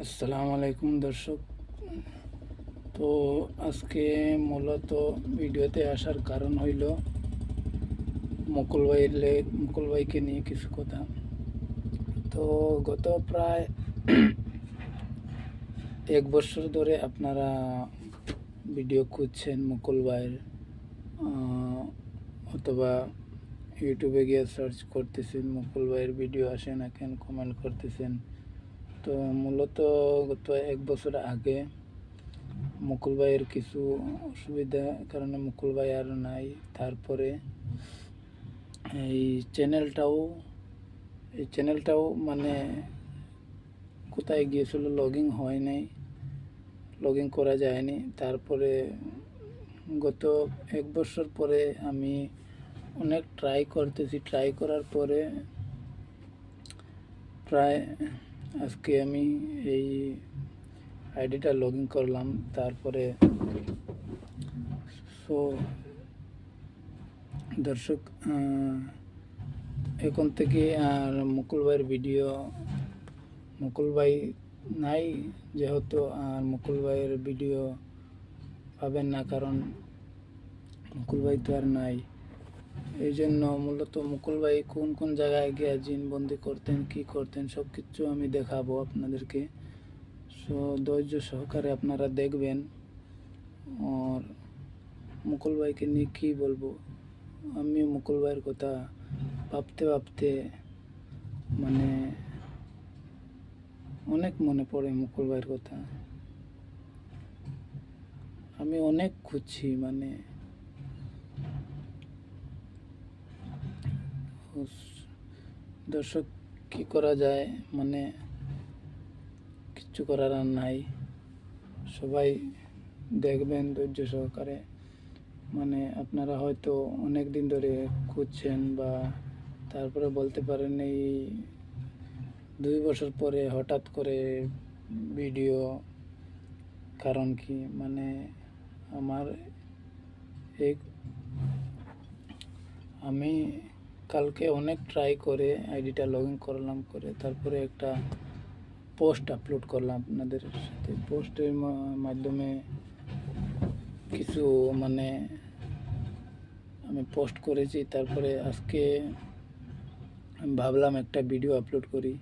আসসালামু আলাইকুম দর্শক। তো আজকে মূলত ভিডিওতে আসার কারণ হইল মুকুল ভাইয়ের মুকুল ভাইকে নিয়ে কিছু কথা। তো গত প্রায় এক বছর ধরে আপনারা ভিডিও খুঁজছেন মুকুল ভাইয়ের অথবা ইউটিউবে গিয়ে সার্চ করতেছেন মুকুল ভাইয়ের ভিডিও আসে না কেন, কমেন্ট করতেছেন। তো মূলত গত এক বছর আগে মুকুল ভাইয়ের কিছু অসুবিধা কারণে মুকুল ভাই আর নাই। তারপরে এই চ্যানেলটাও এই চ্যানেলটাও মানে কোথায় গিয়েছিল লগিং হয় নাই লগিং করা যায়নি। তারপরে গত এক বছর পরে আমি অনেক ট্রাই করতেছি। ট্রাই করার পরে প্রায় আজকে আমি এই আইডিটা লগ করলাম, তারপরে সো দর্শক এখন থেকে আর মুকুল ভাইয়ের ভিডিও, মুকুল ভাই নাই যেহেতু, আর মুকুল ভাইয়ের ভিডিও পাবেন না, কারণ মুকুল ভাই তো আর নাই। এই জন্য মূলত মুকুল ভাই কোন কোন জায়গায় গিয়ে জিনবন্দি করতেন, কি করতেন সব কিছু আমি দেখাবো আপনাদেরকে। সো ধৈর্য সহকারে আপনারা দেখবেন আর মুকুল ভাইকে নিয়ে কী বলব। আমি মুকুল ভাইয়ের কথা ভাবতে ভাবতে মানে অনেক মনে পড়ে মুকুল ভাইয়ের কথা। আমি অনেক খুঁজছি মানে দর্শক কি করা যায়? মানে কিচ্ছু করার আর নাই। সবাই দেখবেন ধৈর্য সহকারে। মানে আপনারা হয়তো অনেক দিন ধরে খুঁজছেন বা তারপরে বলতে পারেন এই দুই বছর পরে হঠাৎ করে ভিডিও, কারণ কি? মানে আমার এক, আমি কালকে অনেক ট্রাই করে আইডিটা লগ ইন করলাম করে তারপরে একটা পোস্ট আপলোড করলাম আপনাদের সাথে। পোস্টের মাধ্যমে কিছু মানে আমি পোস্ট করেছি, তারপরে আজকে আমি ভাবলাম একটা ভিডিও আপলোড করি।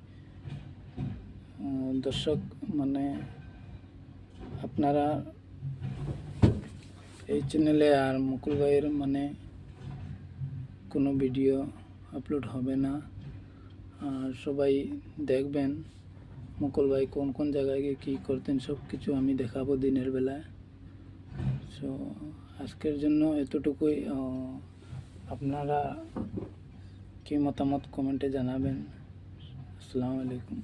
দর্শক মানে আপনারা এই চ্যানেলে আর মুকুল ভাইয়ের মানে কোনো ভিডিও আপলোড হবে না। আর সবাই দেখবেন মুকুল ভাই কোন কোন জায়গায় গিয়ে কী করতেন সব কিছু আমি দেখাবো দিনের বেলায়। সো আজকের জন্য এতটুকুই। আপনারা কি মতামত কমেন্টে জানাবেন। আসসালামু আলাইকুম।